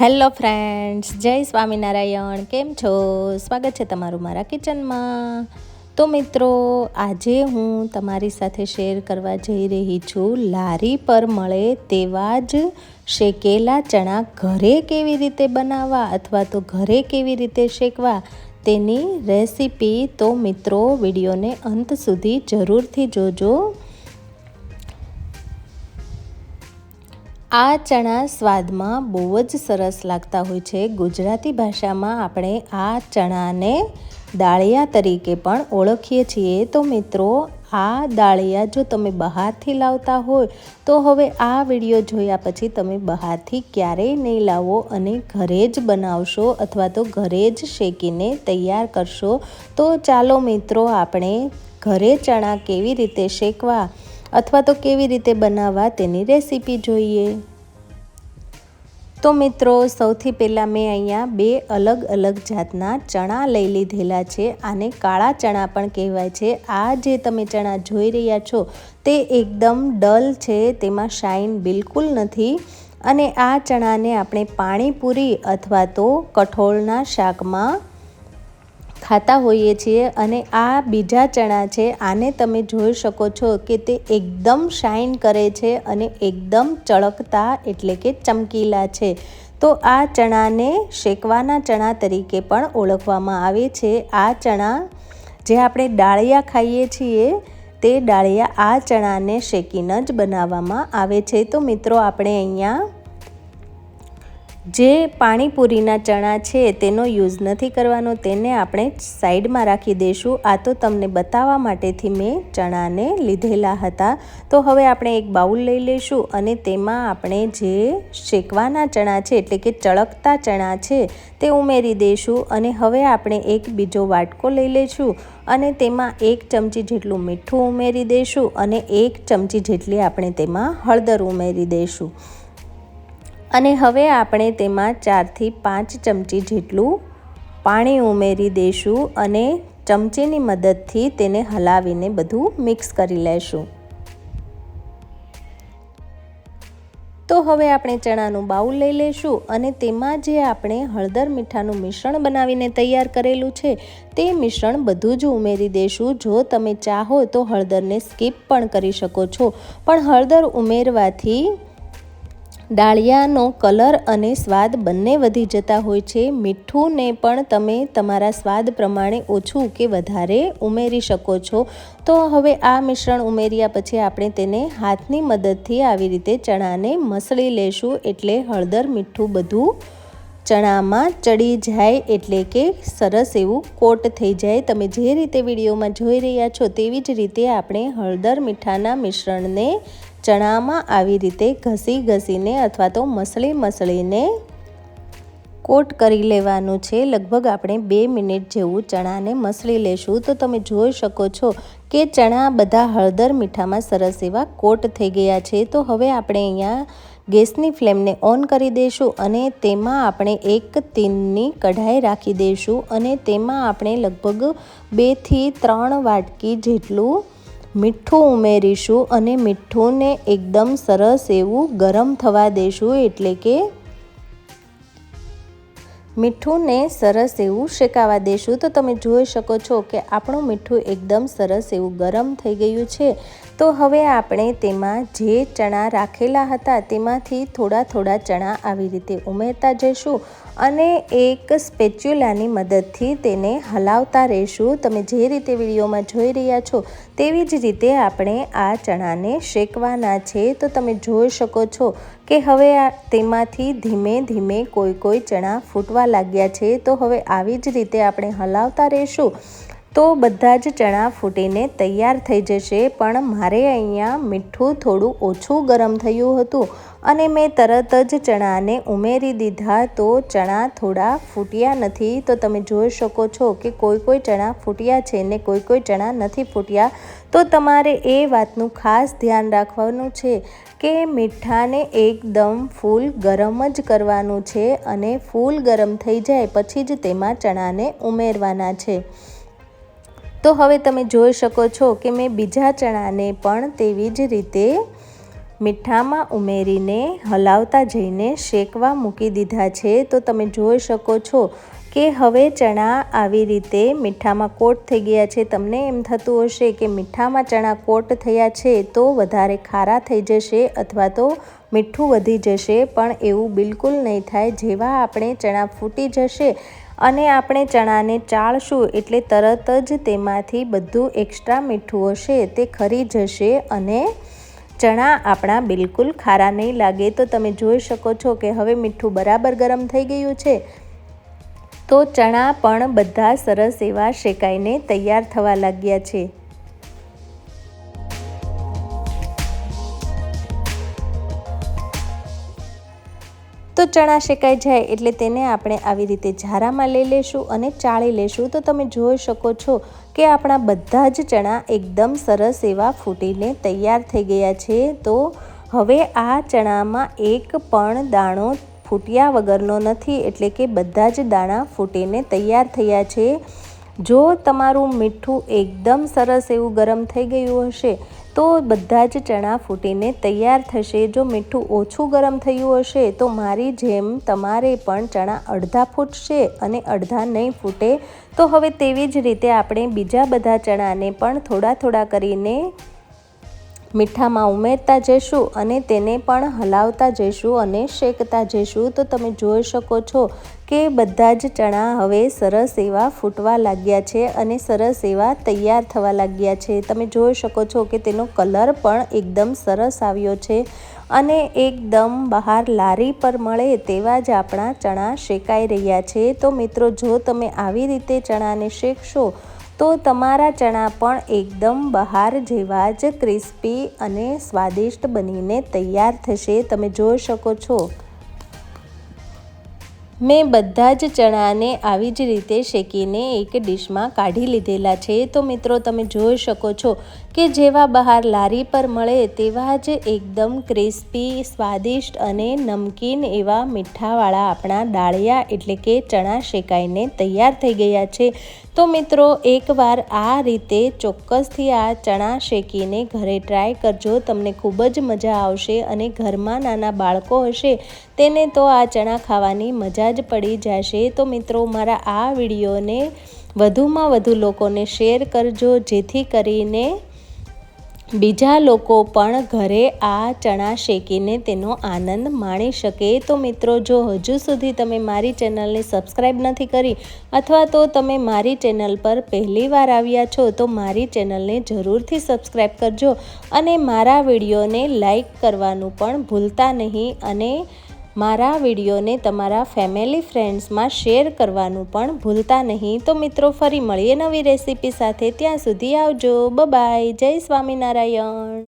Hello friends, જય સ્વામિનારાયણ. કેમ છો? સ્વાગત છે તમારું મારા કિચનમાં. તો મિત્રો, આજે હું તમારી સાથે શેર કરવા જઈ રહી છું લારી પર મળે તેવા જ શેકેલા ચણા ઘરે કેવી રીતે બનાવવા અથવા તો ઘરે કેવી રીતે શેકવા તેની રેસીપી તો મિત્રો વિડીયોને અંત સુધી જરૂરથી જોજો. આ ચણા સ્વાદમાં બહુ જ સરસ લાગતા હોય છે. ગુજરાતી ભાષામાં આપણે આ ચણાને દાળિયા તરીકે પણ ઓળખીએ છીએ. તો મિત્રો, આ દાળિયા જો તમે બહારથી લાવતા હોય, તો હવે આ વીડિયો જોયા પછી તમે બહારથી ક્યારેય નહીં લાવો અને ઘરે જ બનાવશો અથવા તો ઘરે જ શેકીને તૈયાર કરશો. તો ચાલો મિત્રો, આપણે ઘરે ચણા કેવી રીતે શેકવા? અથવા તો કેવી રીતે બનાવવા તેની રેસીપી જોઈએ. તો મિત્રો, સૌથી પહેલાં મેં અહીંયા બે અલગ અલગ જાતના ચણા લઈ લીધેલા છે. આને કાળા ચણા પણ કહેવાય છે. આ જે તમે ચણા જોઈ રહ્યા છો તે એકદમ ડલ છે, તેમાં શાઇન બિલકુલ નથી. અને આ ચણાને આપણે પાણીપુરી અથવા તો કઠોળના શાકમાં ખાતા હોઈએ છીએ અને આ બીજા ચણા છે, આને તમે જોઈ શકો છો કે તે એકદમ શાઇન કરે છે અને એકદમ ચળકતા એટલે કે ચમકીલા છે. તો આ ચણાને શેકવાના ચણા તરીકે પણ ઓળખવામાં આવે છે. આ ચણા જે આપણે ડાળિયા ખાઈએ છીએ, તે ડાળિયા આ ચણાને શેકીને જ બનાવવામાં આવે છે. તો મિત્રો, આપણે અહીંયા જે પાણીપુરીના ચણા છે તેનો યુઝ નથી કરવાનો, તેને આપણે સાઈડમાં રાખી દઈશું. આ તો તમને બતાવવા માટેથી મેં ચણાને લીધેલા હતા. તો હવે આપણે એક બાઉલ લઈ લઈશું અને તેમાં આપણે જે શેકવાના ચણા છે, એટલે કે ચળકતા ચણા છે, તે ઉમેરી દઈશું. અને હવે આપણે એક બીજો વાટકો લઈ લઈશું અને તેમાં એક ચમચી જેટલું મીઠું ઉમેરી દઈશું અને એક ચમચી જેટલી આપણે તેમાં હળદર ઉમેરી દઈશું. અને હવે આપણે તેમાં ચારથી પાંચ ચમચી જેટલું પાણી ઉમેરી દઈશું અને ચમચીની મદદથી તેને હલાવીને બધું મિક્સ કરી લેશું. તો હવે આપણે ચણાનું બાઉલ લઈ લઈશું અને તેમાં જે આપણે હળદર મીઠાનું મિશ્રણ બનાવીને તૈયાર કરેલું છે, તે મિશ્રણ બધું જ ઉમેરી દઈશું. જો તમે ચાહો તો હળદરને સ્કીપ પણ કરી શકો છો. પણ હળદર ઉમેરવાથી ડાળિયાનો કલર અને સ્વાદ બંને વધી જતા હોય છે. મીઠુંને પણ તમે તમારા સ્વાદ પ્રમાણે ઓછું કે વધારે ઉમેરી શકો છો. તો હવે આ મિશ્રણ ઉમેર્યા પછી આપણે તેને હાથની મદદથી આવી રીતે ચણાને મસળી લેશું એટલે હળદર મીઠું બધું ચણામાં ચડી જાય એટલે કે સરસ એવું કોટ થઈ જાય. તમે જે રીતે વિડીયોમાં જોઈ રહ્યા છો તેવી જ રીતે આપણે હળદર મીઠાના મિશ્રણને ચણામાં આવી રીતે ઘસી ઘસીને અથવા તો મસળી મસળીને કોટ કરી લેવાનું છે. લગભગ આપણે બે મિનિટ જેવું ચણાને મસળી લેશું. તો તમે જોઈ શકો છો કે ચણા બધા હળદર મીઠામાં સરસ એવા કોટ થઈ ગયા છે. તો હવે આપણે અહીંયા ગેસની ફ્લેમને ઓન કરી દઈશું અને તેમાં આપણે એક તીનની કઢાઈ રાખી દઈશું અને તેમાં આપણે લગભગ બેથી ત્રણ વાટકી જેટલું મીઠું ઉમેરીશું અને મીઠુંને એકદમ સરસ એવું ગરમ થવા દઈશું એટલે કે મીઠુંને સરસ એવું શેકાવા દઈશું તો તમે જોઈ શકો છો કે આપણું મીઠું એકદમ સરસ એવું ગરમ થઈ ગયું છે. તો હવે આપણે તેમાં જે ચણા રાખેલા હતા તેમાંથી થોડા થોડા ચણા આવી રીતે ઉમેરતા જઈશું. અને એક સ્પેચ્યુલાની મદદથી તેને હલાવતા રહીશું. તમે જે રીતે વિડીયોમાં જોઈ રહ્યા છો તેવી જ રીતે આપણે આ ચણાને શેકવાના છે. તો તમે જોઈ શકો છો કે હવે આ તેમાંથી ધીમે ધીમે કોઈ કોઈ ચણા ફૂટવા લાગ્યા છે. તો હવે આવી જ રીતે આપણે હલાવતા રહીશું. તો બધા જ ચણા ફૂટીને તૈયાર થઈ જશે. પણ મારે અહીંયા મીઠું થોડું ઓછું ગરમ થયું હતું. અને મેં તરત જ ચણાને ઉમેરી દીધા તો ચણા થોડા ફૂટ્યા નથી. તો તમે જોઈ શકો છો કે કોઈ કોઈ ચણા ફૂટ્યા છે ને કોઈ કોઈ ચણા નથી ફૂટ્યા. તો તમારે એ વાતનું ખાસ ધ્યાન રાખવાનું છે કે મીઠાને એકદમ ફૂલ ગરમ જ કરવાનું છે અને ફૂલ ગરમ થઈ જાય પછી જ તેમાં ચણાને ઉમેરવાના છે. તો હવે તમે જોઈ શકો છો કે મેં બીજા ચણાને પણ તેવી જ રીતે મીઠામાં ઉમેરીને હલાવતા જઈને શેકવા મૂકી દીધા છે. તો તમે જોઈ શકો છો કે હવે ચણા આવી રીતે મીઠામાં કોટ થઈ ગયા છે. તમને એમ થતું હશે કે મીઠામાં ચણા કોટ થયા છે તો વધારે ખારા થઈ જશે અથવા તો મીઠું વધી જશે. પણ એવું બિલકુલ નહીં થાય. જેવા આપણે ચણા ફૂટી જશે અને આપણે ચણાને ચાળશું એટલે તરત જ તેમાંથી બધું એક્સ્ટ્રા મીઠું હશે. તે ખરી જશે અને ચણા આપણા બિલકુલ ખારા નહીં લાગે. તો તમે જોઈ શકો છો કે હવે મીઠું બરાબર ગરમ થઈ ગયું છે. તો ચણા પણ બધા સરસ એવા શેકાઈને તૈયાર થવા લાગ્યા છે. તો ચણા શેકાઈ જાય એટલે તેને આપણે આવી રીતે ઝારામાં લઈ લેશું અને ચાળી લેશું. તો તમે જોઈ શકો છો કે આપણા બધા જ ચણા એકદમ સરસ એવા ફૂટીને તૈયાર થઈ ગયા છે, તો હવે આ ચણામાં એક પણ દાણો ફૂટ્યા વગરનો નથી, એટલે કે બધા જ દાણા ફૂટીને તૈયાર થયા છે. જો તમારું મીઠું એકદમ સરસ એવું ગરમ થઈ ગયું હશે, તો બધા જ ચણા ફૂટીને તૈયાર થશે. જો મીઠું ઓછું ગરમ થયું હશે, તો મારી જેમ તમારે પણ ચણા અડધા ફૂટશે અને અડધા નહીં ફૂટે. તો હવે તેવી જ રીતે આપણે બીજા બધા ચણાને પણ થોડા થોડા કરીને મીઠામાં ઉમેરતા જઈશું અને તેને પણ હલાવતા જઈશું અને શેકતા જઈશું. તો તમે જોઈ શકો છો કે બધા જ ચણા હવે સરસ એવા ફૂટવા લાગ્યા છે અને સરસ એવા તૈયાર થવા લાગ્યા છે. તમે જોઈ શકો છો કે તેનો કલર પણ એકદમ સરસ આવ્યો છે અને એકદમ બહાર લારી પર મળે તેવા જ આપણા ચણા શેકાઈ રહ્યા છે. તો મિત્રો, જો તમે આવી રીતે ચણાને શેકશો તો તમારા ચણા પણ એકદમ બહાર જેવા જ ક્રિસ્પી અને સ્વાદિષ્ટ બનીને તૈયાર થશે, તમે જોઈ શકો છો. મેં બધા જ ચણાને આવી જ રીતે શેકીને એક ડીશમાં કાઢી લીધેલા છે. તો મિત્રો, તમે જોઈ શકો છો કે જેવા બહાર લારી પર મળે તેવા જ એકદમ ક્રિસ્પી, સ્વાદિષ્ટ અને નમકીન એવા મીઠાવાળા આપણા ડાળિયા એટલે કે ચણા શેકાઈને તૈયાર થઈ ગયા છે. તો મિત્રો, એકવાર આ રીતે ચોક્કસથી આ ચણા શેકીને ઘરે ટ્રાય કરજો. તમને ખૂબ જ મજા આવશે અને ઘરમાં નાના બાળકો હશે, તેને તો આ ચણા ખાવાની મજા જ પડી જશે. તો મિત્રો, મારા આ વિડીયોને વધુમાં વધુ લોકોને શેર કરજો, જેથી કરીને બીજા લોકો પણ ઘરે આ ચણા શેકીને તેનો આનંદ માણી શકે. તો મિત્રો, જો હજુ સુધી તમે મારી ચેનલને સબસ્ક્રાઈબ નથી કરી અથવા તો તમે મારી ચેનલ પર પહેલીવાર આવ્યા છો, તો મારી ચેનલને જરૂરથી સબસ્ક્રાઈબ કરજો અને મારા વિડીયોને લાઈક કરવાનું પણ ભૂલતા નહીં અને મારા વિડીયોને તમારા ફેમિલી ફ્રેન્ડ્સમાં શેર કરવાનું પણ ભૂલતા નહીં. તો મિત્રો, ફરી મળીએ નવી રેસીપી સાથે. ત્યાં સુધી આવજો. બાય જય સ્વામિનારાયણ.